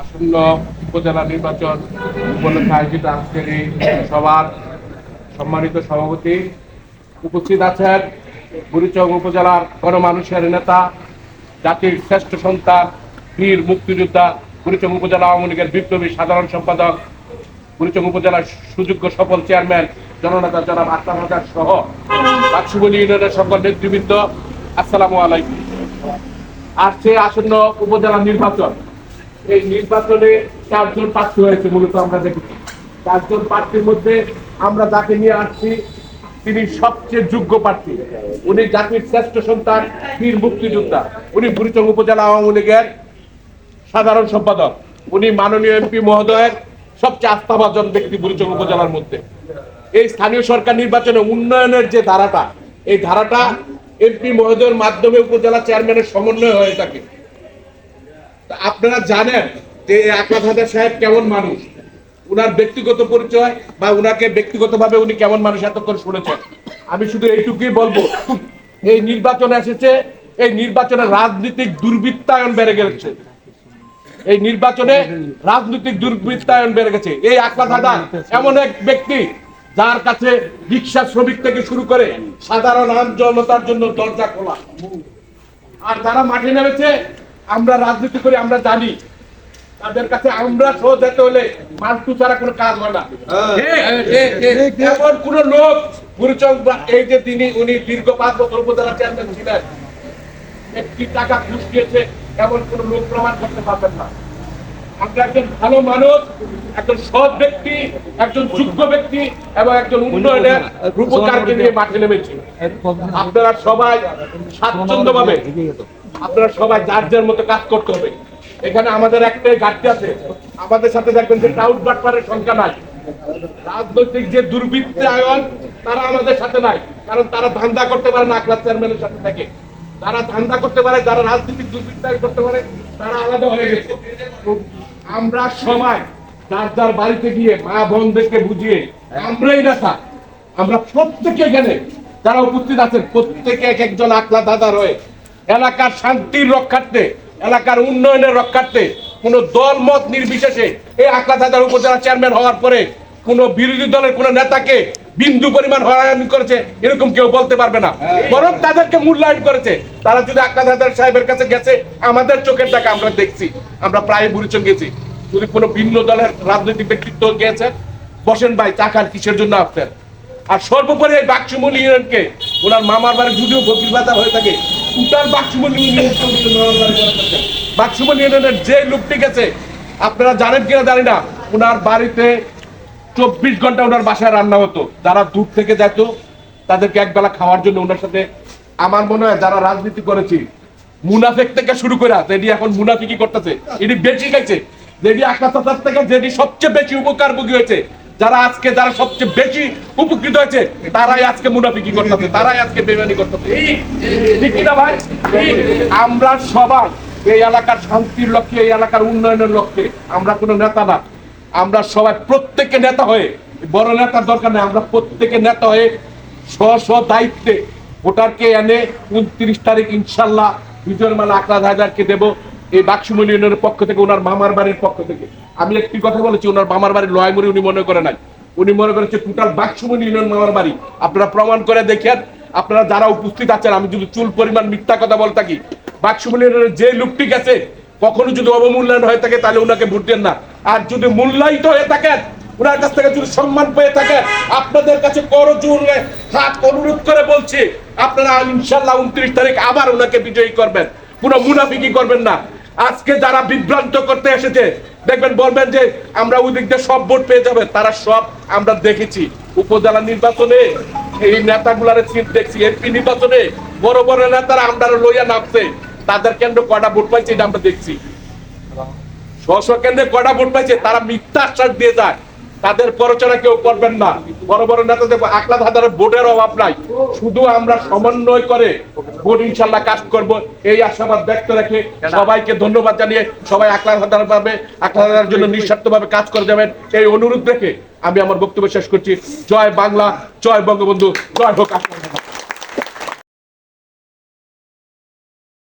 আসন্ন উপজেলা নির্বাচন উপলক্ষে আয়োজিত আজকের এই সভার সম্মানিত সভাপতি উপস্থিত আছেন বুড়িচং উপজেলার গণমানুষের নেতা, জাতির শ্রেষ্ঠ সন্তান বীর মুক্তিযোদ্ধা বুড়িচং উপজেলা আওয়ামী লীগের বিপ্লবী সাধারণ সম্পাদক বুড়িচং উপজেলার সুযোগ্য সফল চেয়ারম্যান, জননেতা জনাব আক্তার হাজার সহ বাক্সুবলী ইউনিয়নের সকল নেতৃবৃন্দ, আসসালামু আলাইকুম। আসছে আসন্ন উপজেলা নির্বাচন এই নির্বাচনে চারজন প্রার্থী হয়েছে মূলত আমরা দেখেছি। চারজন প্রার্থীর মধ্যে আমরা যাকে নিয়ে আসছি, তিনি সবচেয়ে যোগ্য প্রার্থী। উনি জাতির শ্রেষ্ঠ সন্তান, বীর মুক্তিযোদ্ধা। উনি বুড়িচং উপজেলা আওয়ামী লীগের সাধারণ সম্পাদক। উনি মাননীয় এমপি মহোদয়ের সবচেয়ে আস্থাভাজন ব্যক্তি বুড়িচং উপজেলার মধ্যে। এই স্থানীয় সরকার নির্বাচনে উন্নয়নের যে ধারাটা, এই ধারাটা এমপি মহোদয়ের মাধ্যমে উপজেলা চেয়ারম্যানের সমন্বয় হয়ে থাকে। আপনারা জানেন যে আকরাত হাজার সাহেব কেমন মানুষ? উনার ব্যক্তিগত পরিচয় বা উনাকে ব্যক্তিগতভাবে উনি কেমন মানুষ এতক্ষণ শুনেছেন? আমি শুধু এইটুকুই বলব, এই নির্বাচন এসেছে, এই নির্বাচনে রাজনৈতিক দুর্বৃত্তায়ন বেড়ে গেছে। এই নির্বাচনে রাজনৈতিক দুর্বৃত্তায়ন বেড়ে গেছে। এই আকরাত হাজার এমন এক ব্যক্তি যার কাছে রিক্সা শ্রমিক থেকে শুরু করে সাধারণ আম জনতার জন্য দরজা খোলা। আর যারা মাঠে নেমেছে আমরা রাজনীতি করি আমরা জানি। তাদের কাছে আমরা সহ যেতে হলে মালটু ছাড়া কোনো কাজ হয় না। এমন কোন লোক গুরুচক এই যে তিনি উনি দীর্ঘ পাঁচ বছর উপজেলা চেয়ারম্যান ছিলেন একটি টাকা ঘুষ দিয়েছে এমন কোন লোক প্রমাণ করতে পারবেন না। আমরা একজন ভালো মানুষ একজন সৎ ব্যক্তি একজন যোগ্য ব্যক্তি এবং একজন উন্নয়নের রূপকারকে নিয়ে মাঠে নেমেছি। আপনারা সবাই স্বাচ্ছন্দ্য ভাবে আপনারা সবাই যার যার মতো কাজ করতে হবে। এখানে আমাদের একটাই ঘাটতি আছে। আমাদের সাথে দেখবেন যে টাউট বাটপারের সংখ্যা নাই। রাজনৈতিক যে দুর্বৃত্তায়ন, তারা আমাদের সাথে নাই। কারণ তারা ধান্দা করতে পারে না আকলাস চেয়ারম্যানের সাথে থাকে। যারা ধান্দা করতে পারে, যারা রাজনৈতিক দুর্বৃত্তায়ন করতে পারে, তারা আলাদা হয়ে গেছে। আমরা সবাই যার যার বাড়িতে গিয়ে মা বোনদেরকে বুঝিয়ে, আমরাই নেতা। আমরা প্রত্যেকে এখানে যারা উপস্থিত আছেন, প্রত্যেকে এক একজন আকলা দাদা রয়ে এলাকার শান্তির রক্ষার্থে এলাকার উন্নয়নের রক্ষার্থে কোন দল মত নির্বিশেষে এই আকলা দাদার উপজেলা চেয়ারম্যান হওয়ার পরে কোন বিরোধী দলের কোন নেতাকে বিন্দু পরিমাণ হয়রানি করেছে এরকম কেউ বলতে পারবে না। বরং তাদেরকে মূল্যায়ন করেছে। তারা যদি আকলা দাদার সাহেবের কাছে গেছে আমাদের চোখের দেখা আমরা দেখছি আমরা প্রায় বুড়িচং গেছি। যদি কোনো ভিন্ন দলের রাজনৈতিক ব্যক্তিত্ব গিয়েছে বসেন ভাই চাকার কিসের জন্য আসছেন আর সর্বোপরি এই বাক্সুমল ইউনিয়নকে ওনার মামার বাড়ি যদিও বাজার হয়ে থাকে ইউনিয়ন বাক্সুমল ইউনিয়নের যে লোকটি গেছে, আপনারা জানেন কিনা জানি না, ওনার বাড়িতে চব্বিশ ঘণ্টা ওনার বাসায় রান্না হতো। যারা দূর থেকে যেত, তাদেরকে একবেলা খাওয়ার জন্য ওনার সাথে আমার মনে হয় যারা রাজনীতি করেছি, মুনাফেক থেকে শুরু করে যেটি এখন মুনাফিকি করতেছে, এটি বেশি গেছে যেটি আকাশ থেকে যেটি সবচেয়ে বেশি উপকারভোগী হয়েছে যারা আজকে, যারা সবচেয়ে বেশি উপকৃত হয়েছে, তারাই আজকে মুনাফিকি করতেছে, তারাই আজকে বেমানি করতেছে। কিনা ভাই? আমরা সবাই এই এলাকার শান্তির লক্ষ্যে, এই এলাকার উন্নয়নের লক্ষ্যে আমরা কোনো নেতা না। আমরা সবাই প্রত্যেকে নেতা হয়ে, বড় নেতার দরকার নেই, আমরা প্রত্যেকে নেতা হয়ে স্ব স্ব দায়িত্বে ভোটারকে এনে উনত্রিশ তারিখ ইনশাল্লাহ বিজয় মালা আকরাজ হাজারকে দেবো, এই বাক্সুমল ইউনিয়নের পক্ষ থেকে, ওনার মামার বাড়ির পক্ষ থেকে। আমি একটি কথা বলেছি, ওনার মামার বাড়ির লয়মুড়ি উনি মনে করে নাই। উনি মনে করেছে টোটাল বাক্সুমল ইউনিয়ন মামার বাড়ি। আপনারা প্রমাণ করে দেখেন, আপনারা যারা উপস্থিত আছেন, আমি যদি চুল পরিমাণ মিথ্যা কথা বল থাকি বাক্সুমল ইউনিয়নের যে লোকটি গেছে, কখনো যদি অবমূল্যায়ন হয়ে থাকে, তাহলে ওনাকে ভোট দেন না। আর যদি মূল্যায়িত হয়ে থাকেন ওনার কাছ থেকে যদি সম্মান পেয়ে থাকেন, আপনাদের কাছে করজোর হাত অনুরোধ করে বলছি, আপনারা ইনশাল্লাহ উনত্রিশ তারিখ আবার ওনাকে বিজয়ী করবেন। কোনো মুনাফিকি করবেন না। আজকে যারা বিভ্রান্ত করতে এসেছে, দেখবেন বলবেন যে আমরা ওই দিক সব ভোট পেয়ে যাবে, তারা সব আমরা দেখেছি। উপজেলা নির্বাচনে এই নেতাগুলার সিট দেখছি, এমপি নির্বাচনে বড় বড় নেতারা আমরা লইয়া নামছে, তাদের কেন্দ্র কটা ভোট পাইছে এটা আমরা দেখছি। স্ব কেন্দ্রে কটা ভোট পাইছে তারা মিথ্যা আশ্বাস দিয়ে যায়। তাদের প্ররোচনা কেউ করবেন না। বড় বড় নেতাদের আকলাদ হাজারের ভোটের অভাব নাই। শুধু আমরা সমন্বয় করে ভোট ইনশাল্লাহ কাজ করব। এই আশাবাদ ব্যক্ত রেখে সবাইকে ধন্যবাদ জানিয়ে সবাই আকলার হাজার পাবে আকলার জন্য নিঃস্বার্থ ভাবে কাজ করে যাবেন। এই অনুরোধ রেখে আমি আমার বক্তব্য শেষ করছি। জয় বাংলা জয় বঙ্গবন্ধু। জয় হোক আকলাদ হাজার।